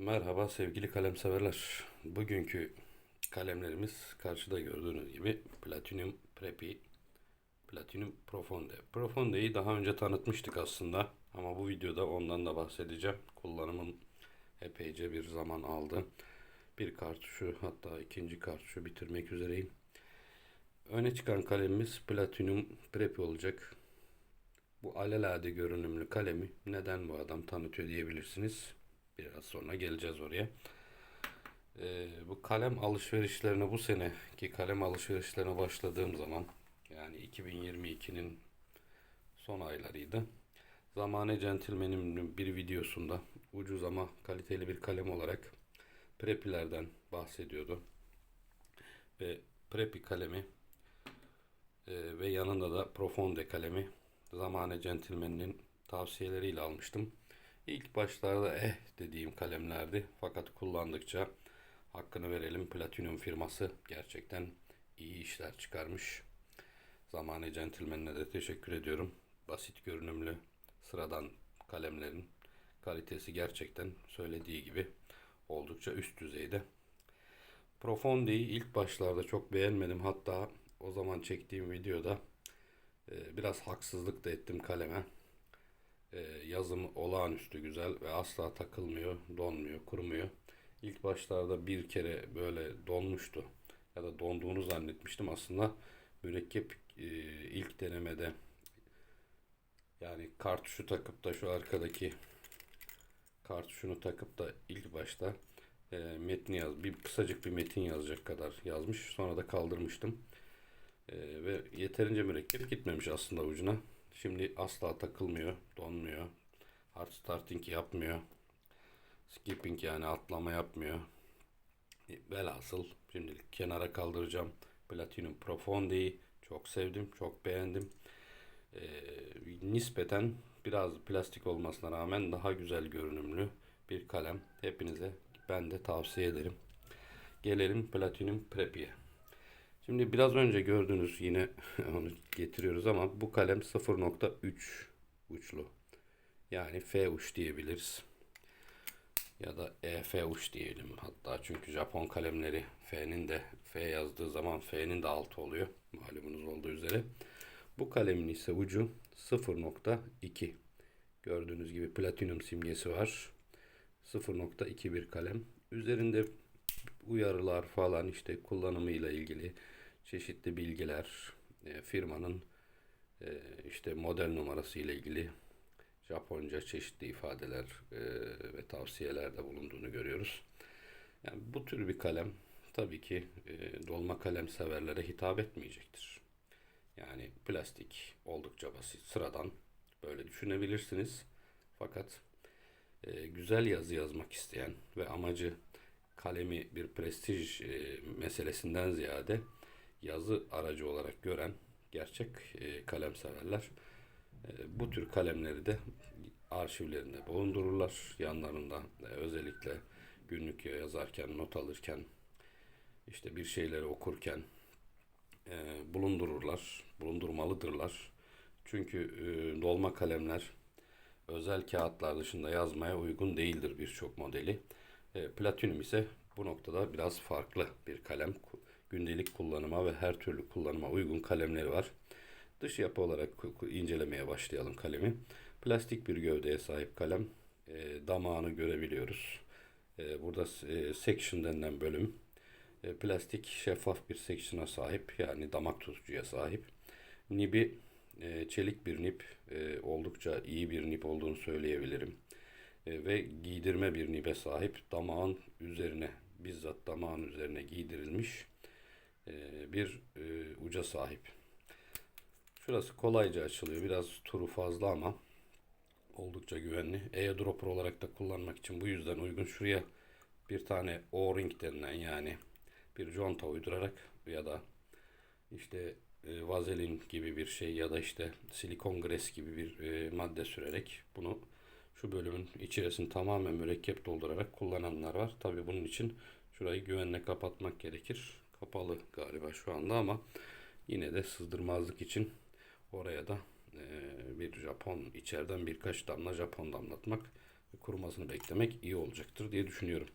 Merhaba sevgili kalem severler. Bugünkü kalemlerimiz karşıda gördüğünüz gibi Platinum Prepi, Platinum Profonde. Profonde'yi daha önce tanıtmıştık aslında ama bu videoda ondan da bahsedeceğim. Kullanımım epeyce bir zaman aldı. Bir kartuşu hatta ikinci kartuşu bitirmek üzereyim. Öne çıkan kalemimiz Platinum Prepi olacak. Bu alelade görünümlü kalemi neden bu adam tanıtıyor diyebilirsiniz. Biraz sonra geleceğiz oraya. Ee, bu kalem alışverişlerine bu seneki kalem alışverişlerine başladığım zaman yani 2022'nin son aylarıydı. Zamane Gentleman'in bir videosunda ucuz ama kaliteli bir kalem olarak Prepi'lerden bahsediyordu. Ve Prepi kalemi e, ve yanında da Profonde kalemi Zamane Gentleman'in tavsiyeleriyle almıştım. İlk başlarda eh dediğim kalemlerdi. Fakat kullandıkça hakkını verelim. Platinum firması gerçekten iyi işler çıkarmış. Zamane Gentleman'e de teşekkür ediyorum. Basit görünümlü sıradan kalemlerin kalitesi gerçekten söylediği gibi oldukça üst düzeyde. Profonde'yi ilk başlarda çok beğenmedim. Hatta o zaman çektiğim videoda e, biraz haksızlık da ettim kaleme. E, yazım olağanüstü güzel ve asla takılmıyor, donmuyor, kurumuyor. İlk başlarda bir kere böyle donmuştu ya da donduğunu zannetmiştim. Aslında mürekkep e, ilk denemede yani kartuşu takıp da şu arkadaki kartuşunu takıp da ilk başta e, metni yaz, bir kısacık bir metin yazacak kadar yazmış. Sonra da kaldırmıştım. E, ve yeterince mürekkep gitmemiş aslında ucuna. Şimdi asla takılmıyor, donmuyor. Hard starting yapmıyor. Skipping yani atlama yapmıyor. E, Velhasıl şimdilik kenara kaldıracağım. Platinum Profonde'yi çok sevdim, çok beğendim. Ee, nispeten biraz plastik olmasına rağmen daha güzel görünümlü bir kalem. Hepinize ben de tavsiye ederim. Gelelim Platinum Prepi'ye. Şimdi biraz önce gördüğünüz yine onu getiriyoruz ama bu kalem 0.3 uçlu. Yani F uç diyebiliriz. Ya da EF uç diyelim hatta çünkü Japon kalemleri F'nin de F yazdığı zaman F'nin de altı oluyor. Malumunuz olduğu üzere. Bu kalemin ise ucu 0.2. Gördüğünüz gibi platinum simgesi var. 0.2 bir kalem. Üzerinde uyarılar falan işte kullanımıyla ilgili çeşitli bilgiler, e, firmanın e, işte model numarası ile ilgili Japonca çeşitli ifadeler e, ve tavsiyelerde bulunduğunu görüyoruz. Yani bu tür bir kalem tabii ki e, dolma kalem severlere hitap etmeyecektir. Yani plastik oldukça basit, sıradan böyle düşünebilirsiniz. Fakat e, güzel yazı yazmak isteyen ve amacı kalemi bir prestij e, meselesinden ziyade yazı aracı olarak gören gerçek e, kalem severler e, bu tür kalemleri de arşivlerinde bulundururlar. Yanlarında e, özellikle günlük yazarken, not alırken, işte bir şeyleri okurken e, bulundururlar, bulundurmalıdırlar. Çünkü e, dolma kalemler özel kağıtlar dışında yazmaya uygun değildir birçok modeli. E, Platinum ise bu noktada biraz farklı bir kalem. Gündelik kullanıma ve her türlü kullanıma uygun kalemleri var. Dış yapı olarak incelemeye başlayalım kalemi. Plastik bir gövdeye sahip kalem. E, damağını görebiliyoruz. E, burada e, section denilen bölüm. E, plastik şeffaf bir section'a sahip. Yani damak tutucuya sahip. Nibi e, çelik bir nip. E, oldukça iyi bir nip olduğunu söyleyebilirim. E, ve giydirme bir nibe sahip. Damağın üzerine bizzat damağın üzerine giydirilmiş e, bir e, uca sahip. Şurası kolayca açılıyor. Biraz turu fazla ama oldukça güvenli. Airdropper olarak da kullanmak için bu yüzden uygun. Şuraya bir tane O-ring denilen yani bir conta uydurarak ya da işte vazelin gibi bir şey ya da işte silikon gres gibi bir madde sürerek bunu şu bölümün içerisini tamamen mürekkep doldurarak kullananlar var. Tabi bunun için şurayı güvenle kapatmak gerekir. Kapalı galiba şu anda ama yine de sızdırmazlık için Oraya da e, bir Japon içeriden birkaç damla Japon damlatmak kurumasını beklemek iyi olacaktır diye düşünüyorum.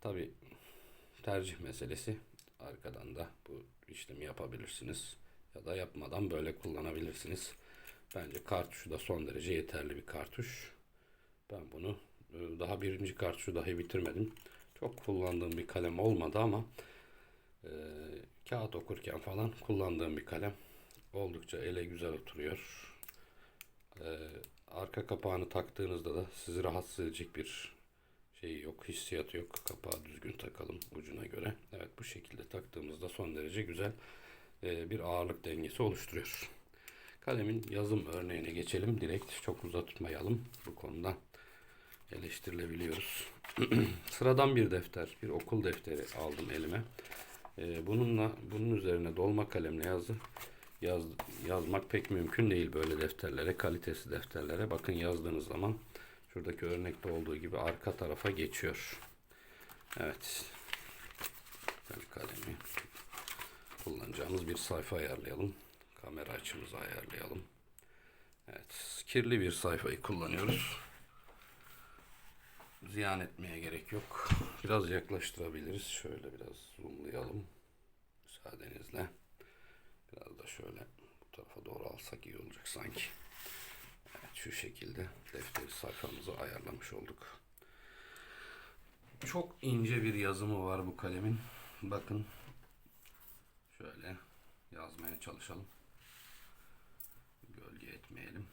Tabi tercih meselesi. Arkadan da bu işlemi yapabilirsiniz. Ya da yapmadan böyle kullanabilirsiniz. Bence kartuşu da son derece yeterli bir kartuş. Ben bunu e, daha birinci kartuşu dahi bitirmedim. Çok kullandığım bir kalem olmadı ama e, kağıt okurken falan kullandığım bir kalem. Oldukça ele güzel oturuyor. E, arka kapağını taktığınızda da sizi rahatsız edecek bir şey yok, hissiyatı yok. Kapağı düzgün takalım ucuna göre. Evet bu şekilde taktığımızda son derece güzel e, bir ağırlık dengesi oluşturuyor. Kalemin yazım örneğine geçelim. Direkt çok uzatmayalım bu konuda. Eleştirilebiliyoruz. Sıradan bir defter, bir okul defteri aldım elime. E, bununla bunun üzerine dolma kalemle yazı yaz, yazmak pek mümkün değil böyle defterlere, kalitesi defterlere. Bakın yazdığınız zaman şuradaki örnekte olduğu gibi arka tarafa geçiyor. Evet. Ben kalemi kullanacağımız bir sayfa ayarlayalım. Kamera açımızı ayarlayalım. Evet, kirli bir sayfayı kullanıyoruz. Ziyan etmeye gerek yok. Biraz yaklaştırabiliriz. Şöyle biraz zoomlayalım. Müsaadenizle. Biraz da şöyle bu tarafa doğru alsak iyi olacak sanki. Evet, şu şekilde defteri sayfamızı ayarlamış olduk. Çok ince bir yazımı var bu kalemin. Bakın şöyle yazmaya çalışalım. Gölge etmeyelim.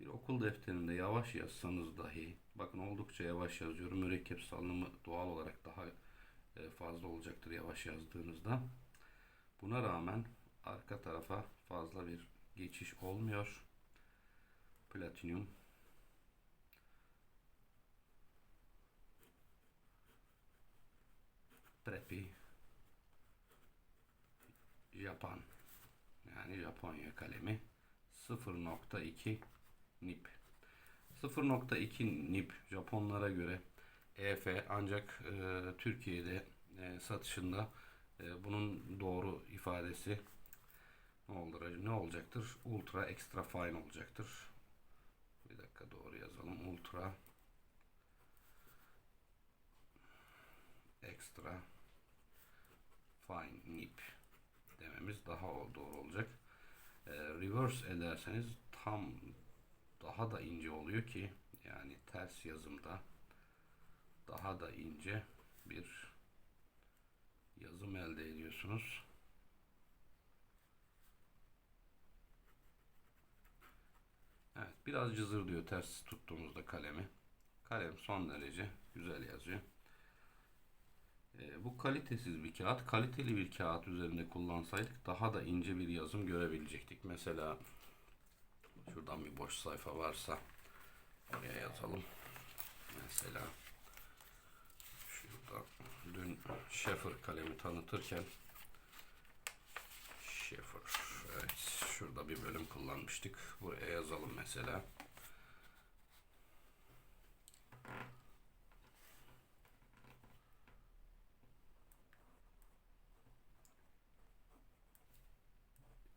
Bir okul defterinde yavaş yazsanız dahi, bakın oldukça yavaş yazıyorum. Mürekkep salınımı doğal olarak daha e, fazla olacaktır yavaş yazdığınızda. Buna rağmen arka tarafa fazla bir geçiş olmuyor. Platinyum Prepi Japan yani Japonya kalemi 0.2 nip 0.2 nip Japonlara göre EF ancak e, Türkiye'de e, satışında e, bunun doğru ifadesi ne olur ne olacaktır? Ultra extra fine olacaktır. Bir dakika doğru yazalım. Ultra extra fine nip dememiz daha doğru olacak. E, reverse ederseniz tam daha da ince oluyor ki yani ters yazımda daha da ince bir yazım elde ediyorsunuz. Evet biraz cızır diyor ters tuttuğumuzda kalemi. Kalem son derece güzel yazıyor. E, bu kalitesiz bir kağıt. Kaliteli bir kağıt üzerinde kullansaydık daha da ince bir yazım görebilecektik. Mesela şuradan bir boş sayfa varsa oraya yazalım. Mesela şurada dün Schaefer kalemi tanıtırken Schaefer evet şurada bir bölüm kullanmıştık. Buraya yazalım mesela.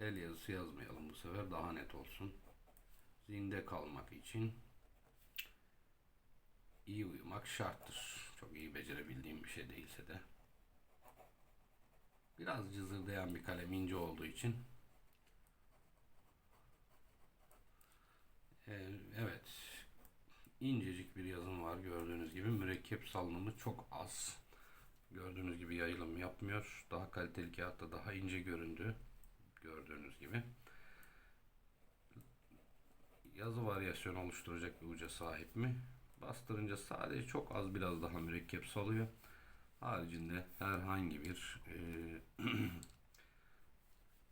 El yazısı yazmayalım bu sefer daha net olsun. Zinde kalmak için iyi uyumak şarttır. Çok iyi becerebildiğim bir şey değilse de. Biraz cızırdayan bir kalem ince olduğu için. Ee, evet. incecik bir yazım var gördüğünüz gibi. Mürekkep salınımı çok az. Gördüğünüz gibi yayılım yapmıyor. Daha kaliteli kağıtta daha ince göründü. Gördüğünüz gibi. Yazı varyasyonu oluşturacak bir uca sahip mi? Bastırınca sadece çok az biraz daha mürekkep salıyor. Haricinde herhangi bir e,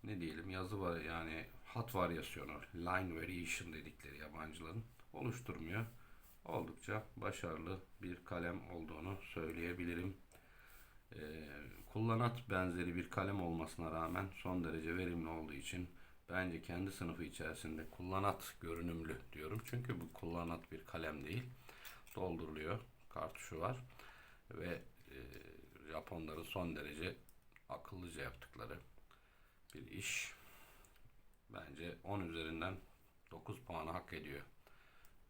ne diyelim yazı var yani hat varyasyonu, line variation dedikleri yabancıların oluşturmuyor. Oldukça başarılı bir kalem olduğunu söyleyebilirim. Ee, kullanat benzeri bir kalem olmasına rağmen son derece verimli olduğu için bence kendi sınıfı içerisinde kullanat görünümlü diyorum. Çünkü bu kullanat bir kalem değil. Dolduruluyor. Kartuşu var. Ve e, Japonların son derece akıllıca yaptıkları bir iş. Bence 10 üzerinden 9 puanı hak ediyor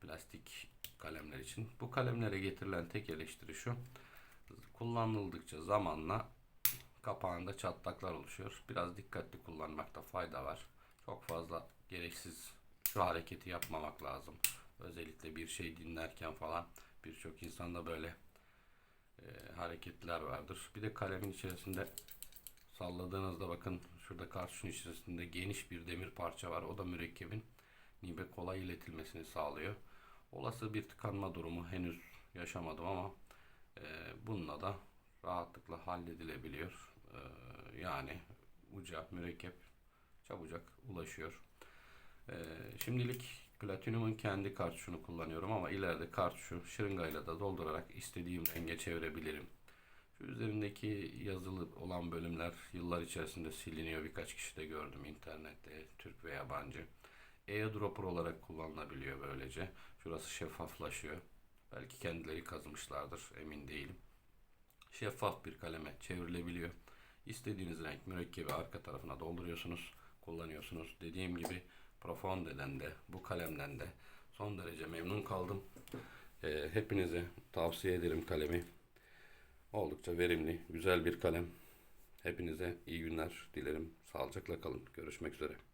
plastik kalemler için. Bu kalemlere getirilen tek eleştiri şu. Kullanıldıkça zamanla kapağında çatlaklar oluşuyor. Biraz dikkatli kullanmakta fayda var. Çok fazla gereksiz şu hareketi yapmamak lazım. Özellikle bir şey dinlerken falan birçok insanda böyle e, hareketler vardır. Bir de kalemin içerisinde salladığınızda bakın şurada kartuşun içerisinde geniş bir demir parça var. O da mürekkebin nibe kolay iletilmesini sağlıyor. Olası bir tıkanma durumu henüz yaşamadım ama bununla da rahatlıkla halledilebiliyor. E, yani uca mürekkep çabucak ulaşıyor. E, şimdilik Platinum'un kendi kartuşunu kullanıyorum ama ileride kartuşu şırıngayla da doldurarak istediğim renge çevirebilirim. Şu üzerindeki yazılı olan bölümler yıllar içerisinde siliniyor. Birkaç kişi de gördüm internette, Türk ve yabancı. Airdropper olarak kullanılabiliyor böylece. Şurası şeffaflaşıyor. Belki kendileri kazımışlardır, emin değilim. Şeffaf bir kaleme çevrilebiliyor. İstediğiniz renk mürekkebi arka tarafına dolduruyorsunuz, kullanıyorsunuz. Dediğim gibi Profonde'den de, bu kalemden de son derece memnun kaldım. Ee, hepinize tavsiye ederim kalemi. Oldukça verimli, güzel bir kalem. Hepinize iyi günler dilerim. Sağlıcakla kalın. Görüşmek üzere.